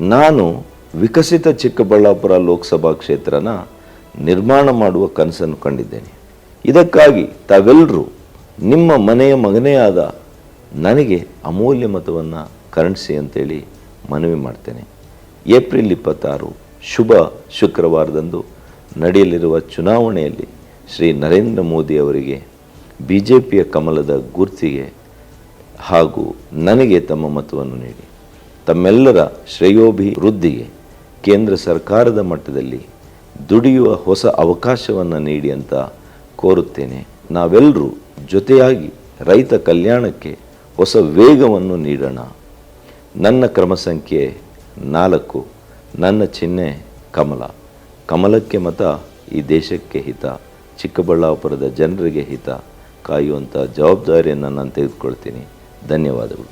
ನಾನು ವಿಕಸಿತ ಚಿಕ್ಕಬಳ್ಳಾಪುರ ಲೋಕಸಭಾ ಕ್ಷೇತ್ರನ ನಿರ್ಮಾಣ ಮಾಡುವ ಕನಸನ್ನು ಕಂಡಿದ್ದೇನೆ. ಇದಕ್ಕಾಗಿ ತಾವೆಲ್ಲರೂ ನಿಮ್ಮ ಮನೆಯ ಮಗನೇ ಆದ ನನಗೆ ಅಮೂಲ್ಯ ಮತವನ್ನು ಕರುಣಿಸಿ ಅಂತೇಳಿ ಮನವಿ ಮಾಡ್ತೇನೆ. ಏಪ್ರಿಲ್ ಇಪ್ಪತ್ತಾರು, ಶುಭ ಶುಕ್ರವಾರದಂದು ನಡೆಯಲಿರುವ ಚುನಾವಣೆಯಲ್ಲಿ ಶ್ರೀ ನರೇಂದ್ರ ಮೋದಿ ಅವರಿಗೆ ಬಿ ಜೆ ಪಿಯ ಕಮಲದ ಗುರ್ತಿಗೆ ಹಾಗೂ ನನಗೆ ತಮ್ಮ ಮತವನ್ನು ನೀಡಿ. ತಮ್ಮೆಲ್ಲರ ಶ್ರೇಯೋಭಿವೃದ್ಧಿಗೆ ಕೇಂದ್ರ ಸರ್ಕಾರದ ಮಟ್ಟದಲ್ಲಿ ದುಡಿಯುವ ಹೊಸ ಅವಕಾಶವನ್ನು ನೀಡಿ ಅಂತ ಕೋರುತ್ತೇನೆ. ನಾವೆಲ್ಲರೂ ಜೊತೆಯಾಗಿ ರೈತ ಕಲ್ಯಾಣಕ್ಕೆ ಹೊಸ ವೇಗವನ್ನು ನೀಡೋಣ. ನನ್ನ ಕ್ರಮ ಸಂಖ್ಯೆ ನಾಲ್ಕು, ನನ್ನ ಚಿಹ್ನೆ ಕಮಲ. ಕಮಲಕ್ಕೆ ಮತ ಈ ದೇಶಕ್ಕೆ ಹಿತ, ಚಿಕ್ಕಬಳ್ಳಾಪುರದ ಜನರಿಗೆ ಹಿತ ಕಾಯುವಂಥ ಜವಾಬ್ದಾರಿಯನ್ನು ನಾನು ತೆಗೆದುಕೊಳ್ತೀನಿ. ಧನ್ಯವಾದಗಳು.